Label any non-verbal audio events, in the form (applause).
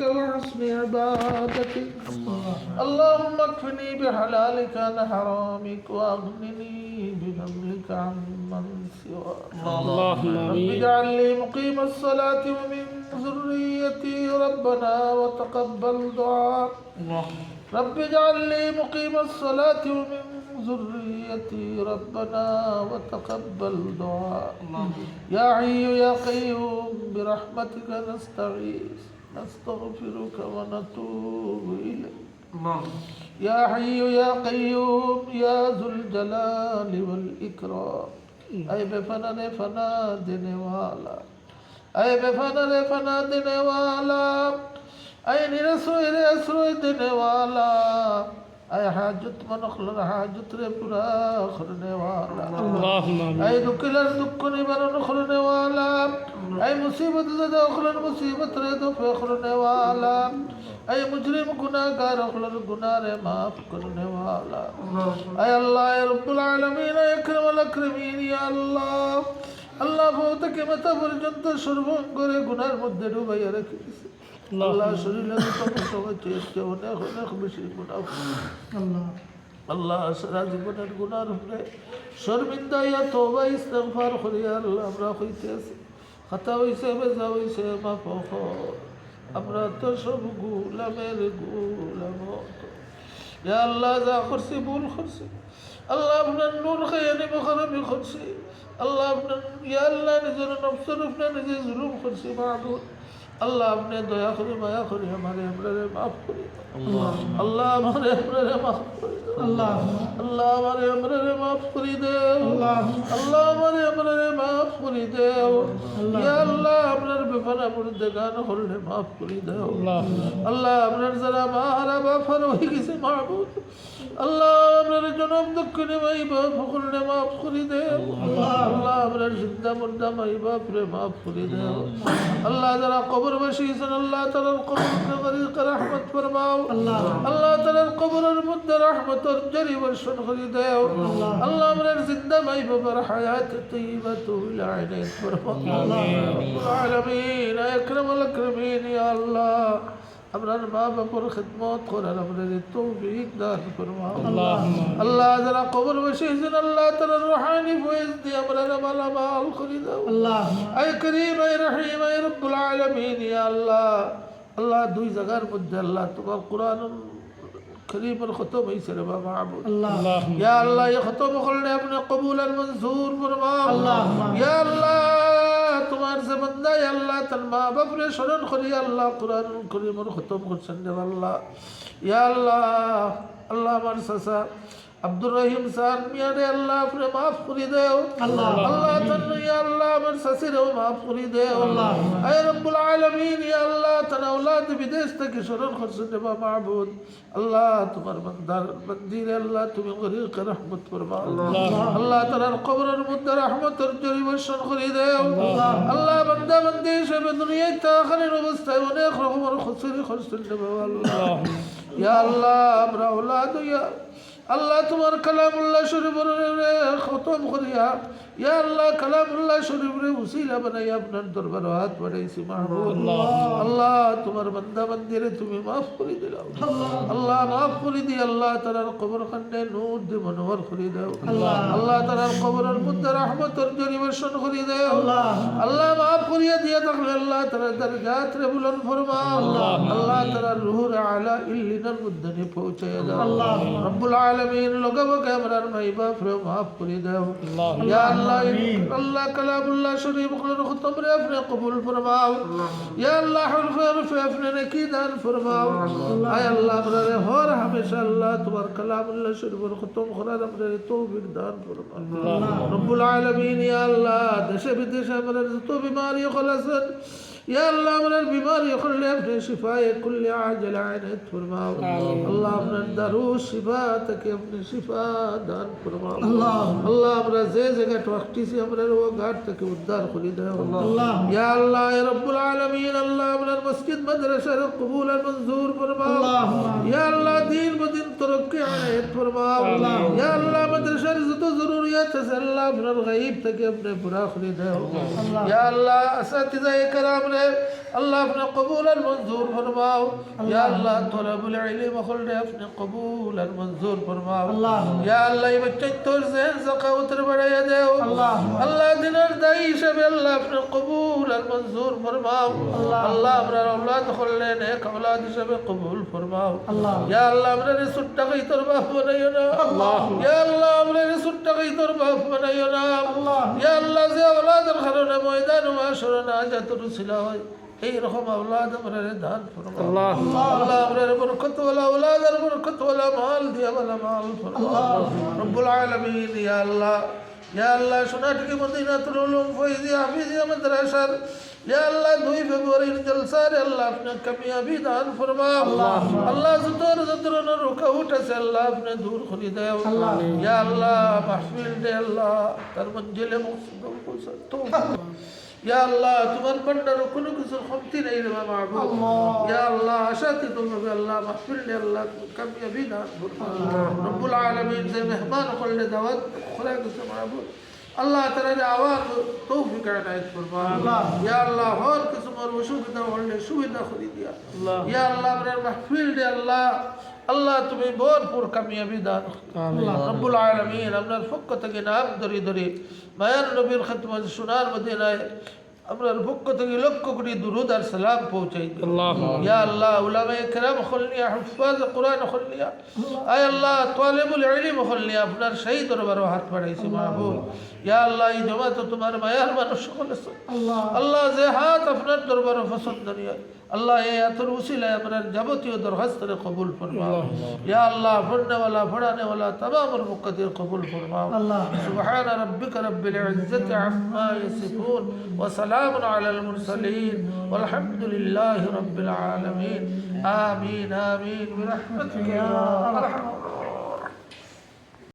وحسن عبادتك اللهم اكفني بحلالك عن حرامك واغنني بفضلك عمن سواك. اللهم رب اجعل لي مقيم الصلاة ومن ذريتي ربنا وتقبل دعاء. رب اجعل لي مقيم الصلاة ومن ذريتي ربنا وتقبل دعاء. يا حي يا قيوم برحمتك نستغيث. نستغفرك ونتوب إليك. يا حي يا قيوم يا ذو الجلال والإكرام. أي بفنا نے فنا دینے والا أي بفنا نے فنا دینے والا أي نرسوي رسوي دینے والا اے حاجت من اخلر حاجت رے پورا خرنے والا اے دکلر دکنی من خرنے والا اے مصیبت زدہ اخلر مصیبت رے دو پہ خرنے والا اے مجرم گناہ گار اخلر گناہ رے معاف کرنے والا اے اللہ اے رب العالمین اے اکرم الاکرمین یا اللہ আল্লাহ বউ তাকে মাথা পর্যন্ত সর্বঙ্গরে গুনার মধ্যে ডুবাইয়া রেখে দিছে আল্লাহ শরীরে সময় চেয়েছে অনেক অনেক বেশি গুণা আল্লাহ। সারা জীবনের গুণার উপরে শর্মিন্দা ইয়া তোবা ইস্তেগফার করি আল্লাহ আমরা হইতে আছি। খাতা হইছে বেজা হইছে মাফ। আমরা তো সব গুলামের গুলাম। ইয়া আল্লাহ যা করছি ভুল করছি। আল্লাহ আপনার নূর খাইয়ানি মখারামি করছি। আল্লাহ আপনার ইয়া আল্লাহ নিজের নফসের উপরে নিজে জুলুম করছি মাহবুদ। আল্লাহ আপনি দয়া করে মায়া করে আমারে আপনারে মাফ করে আল্লাহ আমারে আপনারে মাফ করে আল্লাহ আল্লাহ আমারে আমরারে মাফ করে দেও আল্লাহ আমারে আমরারে মাফ করে দেও ইয়া আল্লাহ আপনার হলে মাফ করে দেও। আল্লাহ আপনার যারা মা হারা বাফার হয়ে গেছে মাহবুদ আল্লাহ আপনার জনম দক্ষিণে মাই বাপ হলে মাফ করে দেও আল্লাহ আপনার জিন্দা মুর্দা মাই বাপরে মাফ করে দেও আল্লাহ যারা কবর বসিয়েছেন আল্লাহ তালার কবর গরিক রহমত ফরমাও। আল্লাহ। তালার কবরের মধ্যে রহমতর জরি বর্ষণ করে দেও। আল্লাহ। আমরার জিন্দা মাই বাবার হায়াত তৈবাত ইলাইনাত ফরমাও আলামিন আকরামুল আকরামিন ইয়া আল্লাহ। আমরার মা বাবার খিদমত করার আমরার তৌফিক দান ফরমাও আল্লাহ যারা কবর বসিয়েছেন আল্লাহ তালার রুহানি ফয়েজ দিয়ে আমরার মালামাল করে দাও। আই করিম আই রহিম আই রব্বুল আলামিন ইয়া আল্লাহ। আল্লাহ দুই জায়গার মধ্যে আল্লাহ তোমার কোরআন করিমের খতম হয়েছে রে বাবা ইয়া আল্লাহ এই খতম করলে আপনি কবুল আর মঞ্জুর ফরমাও। ইয়া আল্লাহ। তোমার যে বান্দা ইয়া আল্লাহ, তার মা বাপরে স্মরণ করি আল্লাহ, কোরআন করিমের খতম করছেন আল্লাহ। ইয়া আল্লাহ আল্লাহ আমার সাসা আব্দুর রহিম সান মিয়ারে আল্লাহ আপনি মাফ করে দেও। আল্লাহ। আল্লাহ তান্নু ইয়া আল্লাহ আমার শাশিরেও মাফ করে দেও। আয় রব্বুল আলামিন ইয়া আল্লাহ তার আওলাদ বিদেশ থেকে স্মরণ করছেন রে মাহবুদ। আল্লাহ তোমার বান্দার বান্দিরে আল্লাহ তুমি গরিক রহমত করবা। আল্লাহ। তার কবরের মধ্যে রহমতের জরি বর্ষণ করে দেও। আল্লাহ। বান্দা বান্দি হিসেবে দুনিয়ায় তাখানের অবস্থায় অনেক রকমের খুশি করছেন রে বাবা আল্লাহ ইয়া আল্লাহ আমরা আওলাদ ইয়া আল্লাহ তোমার কালামুল্লাহ শরীফ খতম করিয়া ইয়া আল্লাহ কালামুল্লাহ শরীফরে উসিলা বানাই আপনার দরবার হাত বাড়াইছি মাহবুব। আল্লাহ তোমার বান্দা বান্দিরে তুমি মাফ করে দিলাও। আল্লাহ মাফ করে দি আল্লাহ তারার কবর খান্ডে নূর দি মনোহর করে দাও। আল্লাহ তারার কবরের মধ্যে রহমতের জরিবর্ষণ করে দাও। আল্লাহ মাফ করিয়া দিয়া থাকলে আল্লাহ তারা দরজাত রে বুলন ফরমাও। আল্লাহ তারার রুহুর আলা ইল্লিনার মধ্যে পৌঁছায় দাও। রব্বুল আলামিন লগাবকে আমরার মাই বাপ রে মাফ করে দাও। ইয়া আল্লাহ আল্লাহ কালামুল্লাহ শরীফগুলোর খতম রে আপনি কবুল ফরমাও। ইয়া আল্লাহ হরফে হরফে আপনি নেকি দান ফরমাও। আয় আল্লাহ আপনারে হর হামেশা আল্লাহ তোমার কালামুল্লাহ শরীফ খতম করার আপনারে তৌফিক দান ফরমাও। রব্বুল আলামিন ইয়া আল্লাহ দেশে বিদেশে আমরা যত বিমারি খলাসন يا الله من البمار لي ابن شفاء كل عاجل عنت فرماو الله من الدروس شفاءتك يا ابن شفاء دان فرماو الله. الله من زي زي وقتي سي أمر وہ گھاٹ تک ودار خلی دے الله. يا الله يا رب العالمين الله من المسجد مدرسة قبول المنظور فرماو يا الله دين بدين ترقي عنت فرماو يا الله مدرسة رزق ضروريات سے اللہ من الغیب تک اپنے پورا خلی دے يا الله اساتذہ کرام করে আল্লাহ আপনি কবুল আর মঞ্জুর ফরমাও। ইয়া আল্লাহ তোলাবুল ইলম হলরে আপনি কবুল আর মঞ্জুর ফরমাও। ইয়া আল্লাহ এই বাচ্চা তোর জেন জাকাউতের বাড়াইয়া দেও। আল্লাহ দিনের দায়ী হিসাবে আল্লাহ আপনি কবুল আর মঞ্জুর ফরমাও। আল্লাহ আপনার অবলাদ হলরে নেক অবলাদ হিসাবে কবুল ফরমাও। ইয়া আল্লাহ আপনার সুট্টা কই তোর বাপ বানাইও না? ইয়া আল্লাহ আপনার সুট্টা কই তোর বাপ বানাইও না? ইয়া আল্লাহ যে অবলাদের খারণে ময়দান মাসর না জাতুর ছিল। হয়। এই রকম আওলাদ আমরা দান ফরমাও। আল্লাহ আল্লাহ আমরা বরকত ওয়ালা আওলাদ আর বরকত ওয়ালা মাল দিয়া ওয়ালা মাল ফরমাও। রব্বুল আলামিন ইয়া আল্লাহ ইয়া আল্লাহ সোনাটকি মদিনাতুল উলুম ফয়জি হাফিজিয়া মাদ্রাসার আল্লাহ দুই ফেব্রুয়ারির জলসার আল্লাহ আপনি কামিয়াবি দান ফরমাও। আল্লাহ যতর যতর রুকা উঠেছে আল্লাহ আপনি দূর করে দেও। আল্লাহ মাহফিল দে আল্লাহ তার মঞ্জিলে (laughs) ইয়া আল্লাহ তোমার ভান্ডার কোনো কিছুর কমতি নেই রে বাবা ইয়া আল্লাহ আশাতে তোমাকে আল্লাহ মাহফিল আল্লাহ কামিয়াবি না রব্বুল আলমিন যে মেহমান করলে দাওয়াত খোলা কিছু মাহবুব আল্লাহ তাআলা আবার তৌফিক আনায়ত ফরমা ইয়া আল্লাহ হর কিসমর অসুবিধা হলে সুবিধা করে দিয়া। ইয়া আল্লাহ আমরা মাহফিল দে আল্লাহ। আল্লাহ তুমি ভরপুর কামিয়াবি দান। রব্বুল আলামিন আপনার পক্ষ থেকে নাম ধরে ধরে মায়ার নবীর খেদমত সোনার মদিনায় أمر البوكو تي لوكو كدي درود على سلام پوچي الله يا الله علماء کرام خلني احفظ القرآن خلني. أي الله طالب العلم خلني. افدار شهيد دربار هات پڑھاي سي محبوب يا الله اي جماعت تمہار ميار منش خلص الله الله زهات افدار دربار فسد دنيا الله اي اثر وسيل أمر جبتيو درخواست ر قبول فرما. يا الله فرنے والا پڑھانے والا تمام المقدر قبول فرما. الله سبحان ربك رب العزة عما يصفون وسلام وسلام على المرسلين. والحمد لله رب العالمين. آمين آمين. برحمتك يا أرحم.